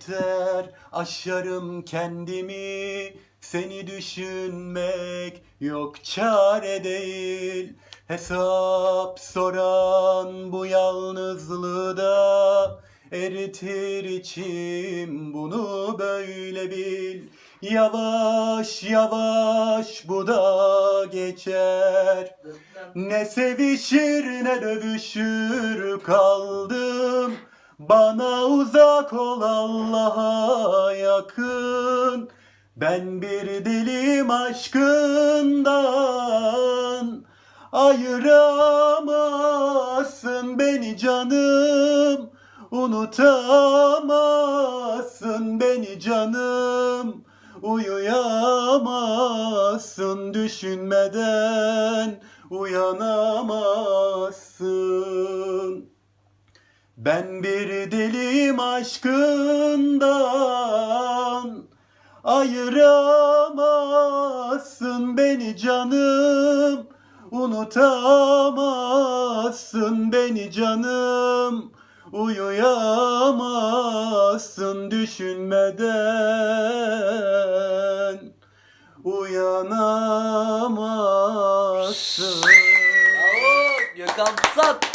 yeter Aşarım kendimi Seni düşünmek yok çare değil. Hesap soran bu yalnızlığı da Eritir içim. Bunu böyle bil. Yavaş yavaş bu da geçer. Ne sevişir ne dövüşür kaldım Bana uzak ol Allah'a yakın. Ben bir dilim aşkından. Ayıramazsın beni canım. Unutamazsın beni canım. Uyuyamazsın düşünmeden. Uyanamazsın Ben bir dilim aşkından Ayıramazsın beni canım. Unutamazsın beni canım. Uyuyamazsın düşünmeden. Uyanamazsın. Gökhan Sat.